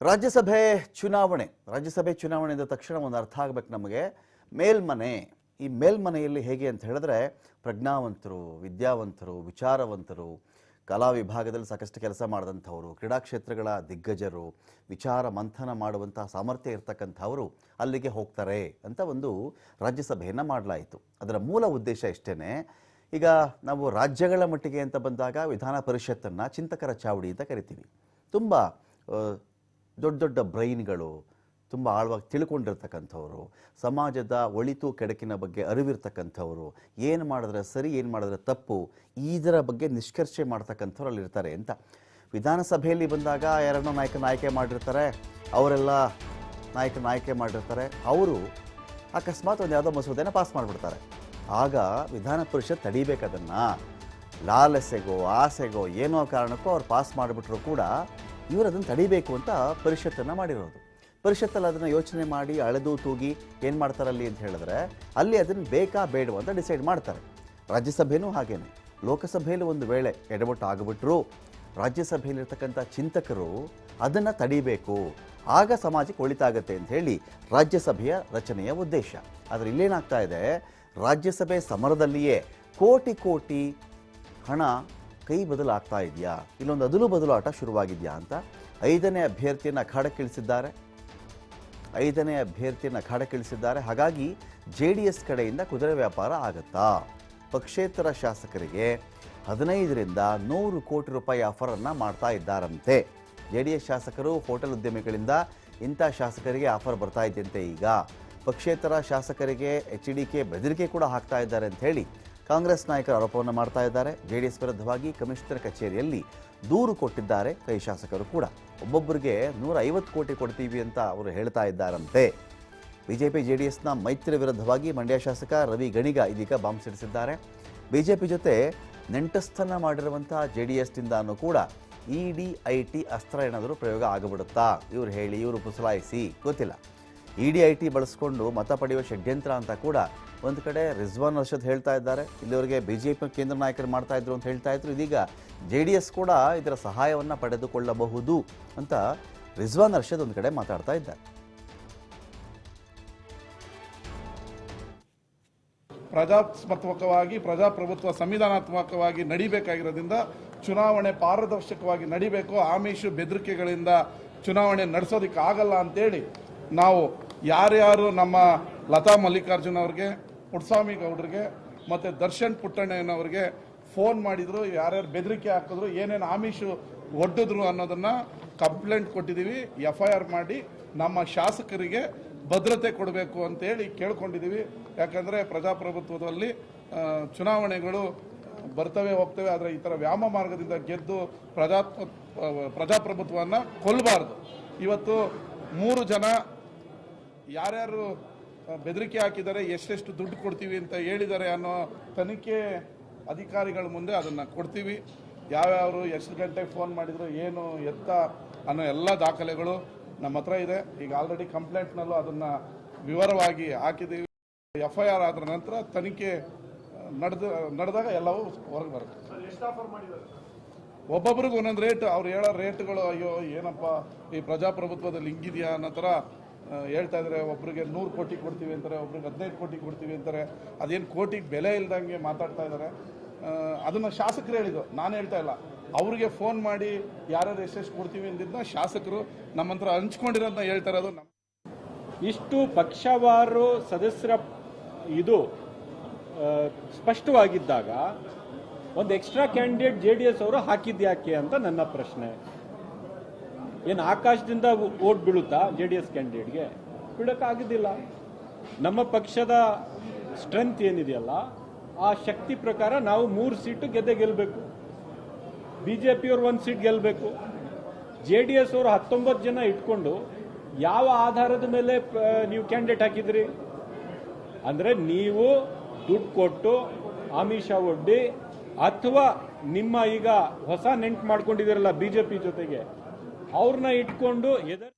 ರಾಜ್ಯಸಭೆ ಚುನಾವಣೆ ರಾಜ್ಯಸಭೆ ಚುನಾವಣೆ ಅಂದ ತಕ್ಷಣ ಒಂದು ಅರ್ಥ ಆಗ್ಬೇಕು ನಮಗೆ. ಮೇಲ್ಮನೆ, ಈ ಮೇಲ್ಮನೆಯಲ್ಲಿ ಹೇಗೆ ಅಂತ ಹೇಳಿದ್ರೆ ಪ್ರಜ್ಞಾವಂತರು, ವಿದ್ಯಾವಂತರು, ವಿಚಾರವಂತರು, ಕಲಾ ವಿಭಾಗದಲ್ಲಿ ಸಾಕಷ್ಟು ಕೆಲಸ ಮಾಡಿದಂಥವರು, ಕ್ರೀಡಾ ಕ್ಷೇತ್ರಗಳ ದಿಗ್ಗಜರು, ವಿಚಾರ ಮಂಥನ ಮಾಡುವಂತಹ ಸಾಮರ್ಥ್ಯ ಇರ್ತಕ್ಕಂಥವರು ಅಲ್ಲಿಗೆ ಹೋಗ್ತಾರೆ ಅಂತ ಒಂದು ರಾಜ್ಯಸಭೆಯನ್ನು ಮಾಡಲಾಯಿತು. ಅದರ ಮೂಲ ಉದ್ದೇಶ ಇಷ್ಟೇ ಈಗ ನಾವು ರಾಜ್ಯಗಳ ಮಟ್ಟಿಗೆ ಅಂತ ಬಂದಾಗ ವಿಧಾನ ಪರಿಷತ್ತನ್ನು ಚಿಂತಕರ ಚಾವಡಿ ಅಂತ ಕರಿತೀವಿ. ತುಂಬ ದೊಡ್ಡ ದೊಡ್ಡ ಬ್ರೈನ್ಗಳು ತುಂಬ ಆಳವಾಗಿ ತಿಳ್ಕೊಂಡಿರ್ತಕ್ಕಂಥವ್ರು, ಸಮಾಜದ ಒಳಿತು ಕೆಡಕಿನ ಬಗ್ಗೆ ಅರಿವಿರ್ತಕ್ಕಂಥವ್ರು, ಏನು ಮಾಡಿದ್ರೆ ಸರಿ, ಏನು ಮಾಡಿದ್ರೆ ತಪ್ಪು ಇದರ ಬಗ್ಗೆ ನಿಷ್ಕರ್ಷೆ ಮಾಡ್ತಕ್ಕಂಥವ್ರು ಅಲ್ಲಿರ್ತಾರೆ ಅಂತ. ವಿಧಾನಸಭೆಯಲ್ಲಿ ಬಂದಾಗ ಯಾರನ್ನೋ ನಾಯಕನ ಆಯ್ಕೆ ಮಾಡಿರ್ತಾರೆ, ಅವರೆಲ್ಲ ನಾಯಕನ ಆಯ್ಕೆ ಮಾಡಿರ್ತಾರೆ, ಅವರು ಅಕಸ್ಮಾತ್ ಒಂದು ಯಾವುದೋ ಮಸೂದೆನ ಪಾಸ್ ಮಾಡಿಬಿಡ್ತಾರೆ. ಆಗ ವಿಧಾನ ಪರಿಷತ್ ತಡಿಬೇಕದನ್ನು ಲಾಲಸೆಗೋ, ಆಸೆಗೋ, ಏನೋ ಕಾರಣಕ್ಕೋ ಅವ್ರು ಪಾಸ್ ಮಾಡಿಬಿಟ್ರು ಕೂಡ ಇವರು ಅದನ್ನು ತಡಿಬೇಕು ಅಂತ ಪರಿಷತ್ತನ್ನು ಮಾಡಿರೋದು. ಪರಿಷತ್ತಲ್ಲಿ ಅದನ್ನು ಯೋಚನೆ ಮಾಡಿ ಅಳೆದು ತೂಗಿ ಏನು ಮಾಡ್ತಾರಲ್ಲಿ ಅಂತ ಹೇಳಿದ್ರೆ ಅಲ್ಲಿ ಅದನ್ನು ಬೇಕಾ ಬೇಡವಾ ಅಂತ ಡಿಸೈಡ್ ಮಾಡ್ತಾರೆ. ರಾಜ್ಯಸಭೆಯೂ ಹಾಗೇನೆ. ಲೋಕಸಭೆಯಲ್ಲಿ ಒಂದು ವೇಳೆ ಎಡವಟ್ಟು ಆಗಿಬಿಟ್ರು, ರಾಜ್ಯಸಭೆಯಲ್ಲಿರ್ತಕ್ಕಂಥ ಚಿಂತಕರು ಅದನ್ನು ತಡಿಬೇಕು, ಆಗ ಸಮಾಜಕ್ಕೆ ಒಳಿತಾಗತ್ತೆ ಅಂತ ಹೇಳಿ ರಾಜ್ಯಸಭೆಯ ರಚನೆಯ ಉದ್ದೇಶ. ಆದರೆ ಇಲ್ಲೇನಾಗ್ತಾ ಇದೆ, ರಾಜ್ಯಸಭೆ ಸಮರದಲ್ಲಿಯೇ ಕೋಟಿ ಕೋಟಿ ಹಣ ಕೈ ಬದಲಾಗ್ತಾ ಇದೆಯಾ? ಇಲ್ಲೊಂದು ಅದಲು ಬದಲಾಟ ಶುರುವಾಗಿದೆಯಾ ಅಂತ ಐದನೇ ಅಭ್ಯರ್ಥಿಯನ್ನು ಅಖಾಡಕ್ಕಿಳಿಸಿದ್ದಾರೆ ಐದನೇ ಅಭ್ಯರ್ಥಿಯನ್ನು ಅಖಾಡಕ್ಕಿಳಿಸಿದ್ದಾರೆ ಹಾಗಾಗಿ ಜೆ ಡಿ ಎಸ್ ಕಡೆಯಿಂದ ಕುದುರೆ ವ್ಯಾಪಾರ ಆಗತ್ತಾ? ಪಕ್ಷೇತರ ಶಾಸಕರಿಗೆ ಹದಿನೈದರಿಂದ ನೂರು ಕೋಟಿ ರೂಪಾಯಿ ಆಫರನ್ನು ಮಾಡ್ತಾ ಇದ್ದಾರಂತೆ. ಜೆ ಡಿ ಎಸ್ ಶಾಸಕರು ಹೋಟೆಲ್ ಉದ್ಯಮಿಗಳಿಂದ ಇಂಥ ಶಾಸಕರಿಗೆ ಆಫರ್ ಬರ್ತಾ ಇದೆಯಂತೆ ಈಗ. ಪಕ್ಷೇತರ ಶಾಸಕರಿಗೆ ಎಚ್ ಡಿ ಕೆ ಬೆದರಿಕೆ ಕೂಡ ಹಾಕ್ತಾ ಇದ್ದಾರೆ ಅಂತ ಹೇಳಿ ಕಾಂಗ್ರೆಸ್ ನಾಯಕರ ಆರೋಪವನ್ನು ಮಾಡ್ತಾ ಇದ್ದಾರೆ. ಜೆ ಡಿ ಎಸ್ ವಿರುದ್ಧವಾಗಿ ಕಮಿಷನರ್ ಕಚೇರಿಯಲ್ಲಿ ದೂರು ಕೊಟ್ಟಿದ್ದಾರೆ ಕೈ ಶಾಸಕರು ಕೂಡ. ಒಬ್ಬೊಬ್ಬರಿಗೆ ನೂರ ಐವತ್ತು ಕೋಟಿ ಕೊಡ್ತೀವಿ ಅಂತ ಅವರು ಹೇಳ್ತಾ ಇದ್ದಾರಂತೆ. ಬಿಜೆಪಿ ಜೆ ಡಿ ಎಸ್ನ ಮೈತ್ರಿ ವಿರುದ್ಧವಾಗಿ ಮಂಡ್ಯ ಶಾಸಕ ರವಿ ಗಣಿಗ ಇದೀಗ ಬಾಂಬ್ ಸಿಡಿಸಿದ್ದಾರೆ. ಬಿಜೆಪಿ ಜೊತೆ ನೆಂಟಸ್ಥನ ಮಾಡಿರುವಂತಹ ಜೆ ಡಿ ಎಸ್ನಿಂದಾನು ಕೂಡ ಇ ಡಿ ಐ ಟಿ ಅಸ್ತ್ರ ಏನಾದರೂ ಪ್ರಯೋಗ ಆಗಿಬಿಡುತ್ತಾ? ಇವರು ಹೇಳಿ, ಇವರು ಪುಸಲಾಯಿಸಿ, ಗೊತ್ತಿಲ್ಲ. ಇ ಡಿ ಐ ಟಿ ಬಳಸ್ಕೊಂಡು ಮತ ಪಡೆಯುವ ಷಡ್ಯಂತ್ರ ಅಂತ ಕೂಡ ಒಂದು ಕಡೆ ರಿಜ್ವಾನ್ ಅರ್ಷದ್ ಹೇಳ್ತಾ ಇದ್ದಾರೆ. ಇಲ್ಲಿವರೆಗೆ ಬಿ ಜೆ ಪಿ ಕೇಂದ್ರ ನಾಯಕರು ಮಾಡ್ತಾ ಇದ್ರು ಅಂತ ಹೇಳ್ತಾ ಇದ್ರು. ಇದೀಗ ಜೆ ಡಿ ಎಸ್ ಕೂಡ ಇದರ ಸಹಾಯವನ್ನು ಪಡೆದುಕೊಳ್ಳಬಹುದು ಅಂತ ರಿಜ್ವಾನ್ ಅರ್ಷದ್ ಒಂದು ಕಡೆ ಮಾತಾಡ್ತಾ ಇದ್ದಾರೆ. ಪ್ರಜಾಸ್ಮತ್ವಕವಾಗಿ, ಪ್ರಜಾಪ್ರಭುತ್ವ ಸಂವಿಧಾನಾತ್ಮಕವಾಗಿ ನಡಿಬೇಕಾಗಿರೋದ್ರಿಂದ ಚುನಾವಣೆ ಪಾರದರ್ಶಕವಾಗಿ ನಡಿಬೇಕು, ಆಮಿಷು ಬೆದರಿಕೆಗಳಿಂದ ಚುನಾವಣೆ ನಡೆಸೋದಕ್ಕೆ ಆಗಲ್ಲ ಅಂತೇಳಿ ನಾವು ಯಾರ್ಯಾರು ನಮ್ಮ ಲತಾ ಮಲ್ಲಿಕಾರ್ಜುನ್ ಅವ್ರಿಗೆ, ಪುಟ್ಸ್ವಾಮಿ ಗೌಡ್ರಿಗೆ, ಮತ್ತು ದರ್ಶನ್ ಪುಟ್ಟಣ್ಣನವ್ರಿಗೆ ಫೋನ್ ಮಾಡಿದ್ರು, ಯಾರ್ಯಾರು ಬೆದರಿಕೆ ಹಾಕಿದ್ರು, ಏನೇನು ಆಮಿಷು ಒಡ್ಡಿದ್ರು ಅನ್ನೋದನ್ನ ಕಂಪ್ಲೇಂಟ್ ಕೊಟ್ಟಿದ್ದೀವಿ ಎಫ್ ಐ ಆರ್ ಮಾಡಿ ನಮ್ಮ ಶಾಸಕರಿಗೆ ಭದ್ರತೆ ಕೊಡಬೇಕು ಅಂತೇಳಿ ಕೇಳ್ಕೊಂಡಿದ್ದೀವಿ ಯಾಕಂದರೆ ಪ್ರಜಾಪ್ರಭುತ್ವದಲ್ಲಿ ಚುನಾವಣೆಗಳು ಬರ್ತವೆ, ಹೋಗ್ತವೆ, ಆದರೆ ಈ ಥರ ವ್ಯಾಮ ಮಾರ್ಗದಿಂದ ಗೆದ್ದು ಪ್ರಜಾತ್ವ, ಪ್ರಜಾಪ್ರಭುತ್ವವನ್ನು ಕೊಲ್ಲಬಾರ್ದು ಇವತ್ತು ಮೂರು ಜನ ಯಾರ್ಯಾರು ಬೆದರಿಕೆ ಹಾಕಿದ್ದಾರೆ, ಎಷ್ಟೆಷ್ಟು ದುಡ್ಡು ಕೊಡ್ತೀವಿ ಅಂತ ಹೇಳಿದ್ದಾರೆ ಅನ್ನೋ ತನಿಖೆ ಅಧಿಕಾರಿಗಳ ಮುಂದೆ ಅದನ್ನು ಕೊಡ್ತೀವಿ. ಯಾವ್ಯಾವರು ಎಷ್ಟು ಗಂಟೆಗೆ ಫೋನ್ ಮಾಡಿದ್ರು, ಏನು ಎತ್ತ ಅನ್ನೋ ಎಲ್ಲ ದಾಖಲೆಗಳು ನಮ್ಮ ಹತ್ರ ಇದೆ. ಈಗ ಆಲ್ರೆಡಿ ಕಂಪ್ಲೇಂಟ್ನಲ್ಲೂ ಅದನ್ನು ವಿವರವಾಗಿ ಹಾಕಿದ್ದೀವಿ. ಎಫ್ ಐ ಆರ್ ಆದ ನಂತರ ತನಿಖೆ ನಡೆದ, ನಡೆದಾಗ ಎಲ್ಲವೂ ಹೊರಗೆ ಬರುತ್ತೆ. ಒಬ್ಬೊಬ್ರಿಗೆ ಒಂದೊಂದು ರೇಟ್ ಅವ್ರು ಹೇಳೋ ರೇಟ್ಗಳು ಅಯ್ಯೋ, ಏನಪ್ಪ, ಈ ಪ್ರಜಾಪ್ರಭುತ್ವದಲ್ಲಿ ಹಿಂಗಿದೆಯಾ ಅನ್ನೋ ಥರ ಹೇಳ್ತಾ ಇದ್ದಾರೆ ಒಬ್ರಿಗೆ ನೂರು ಕೋಟಿ ಕೊಡ್ತೀವಿ ಅಂತಾರೆ, ಒಬ್ರಿಗೆ ಹದಿನೈದು ಕೋಟಿ ಕೊಡ್ತೀವಿ ಅಂತಾರೆ. ಅದೇನು ಕೋಟಿಗೆ ಬೆಲೆ ಇಲ್ದಂಗೆ ಮಾತಾಡ್ತಾ ಇದ್ದಾರೆ ಅದನ್ನು ಶಾಸಕರು ಹೇಳಿದ್ರು ನಾನು ಹೇಳ್ತಾ ಇಲ್ಲ. ಅವ್ರಿಗೆ ಫೋನ್ ಮಾಡಿ ಯಾರ್ಯಾರು ಎಷ್ಟೆಷ್ಟು ಕೊಡ್ತೀವಿ ಅಂದಿದ್ದನ್ನ ಶಾಸಕರು ನಮ್ಮ ಹತ್ರ ಹಂಚ್ಕೊಂಡಿರೋದನ್ನ ಹೇಳ್ತಾ ಇರೋದು ನಮ್ಮ ಇಷ್ಟು ಪಕ್ಷವಾರು ಸದಸ್ಯರ ಇದು ಸ್ಪಷ್ಟವಾಗಿದ್ದಾಗ, ಒಂದು extra candidate J D S ಅವರು ಹಾಕಿದ್ಯಾಕೆ ಅಂತ ನನ್ನ ಪ್ರಶ್ನೆ. ಏನು ಆಕಾಶದಿಂದ ಓಟ್ ಬೀಳುತ್ತಾ ಜೆ ಡಿ ಎಸ್ ಕ್ಯಾಂಡಿಡೇಟ್ಗೆ ಬಿಡೋಕ್ಕಾಗೋದಿಲ್ಲ ನಮ್ಮ ಪಕ್ಷದ ಸ್ಟ್ರೆಂತ್ ಏನಿದೆಯಲ್ಲ, ಆ ಶಕ್ತಿ ಪ್ರಕಾರ ನಾವು ಮೂರು ಸೀಟು ಗೆದ್ದೆ ಗೆಲ್ಲಬೇಕು ಬಿ ಜೆ ಪಿಯವ್ರು ಒಂದು ಸೀಟ್ ಗೆಲ್ಲಬೇಕು ಜೆ ಡಿ ಎಸ್ ಅವರು ಹತ್ತೊಂಬತ್ತು ಜನ ಇಟ್ಕೊಂಡು ಯಾವ ಆಧಾರದ ಮೇಲೆ ನೀವು ಕ್ಯಾಂಡಿಡೇಟ್ ಹಾಕಿದ್ರಿ? ಅಂದರೆ ನೀವು ದುಡ್ಡು ಕೊಟ್ಟು ಆಮಿಷ ಒಡ್ಡಿ ಅಥವಾ ನಿಮ್ಮ ಈಗ ಹೊಸ ನೆಂಟು ಮಾಡ್ಕೊಂಡಿದ್ದೀರಲ್ಲ ಬಿ ಜೆ ಪಿ ಜೊತೆಗೆ ಅವ್ರನ್ನ ಇಟ್ಕೊಂಡು ಎದರ್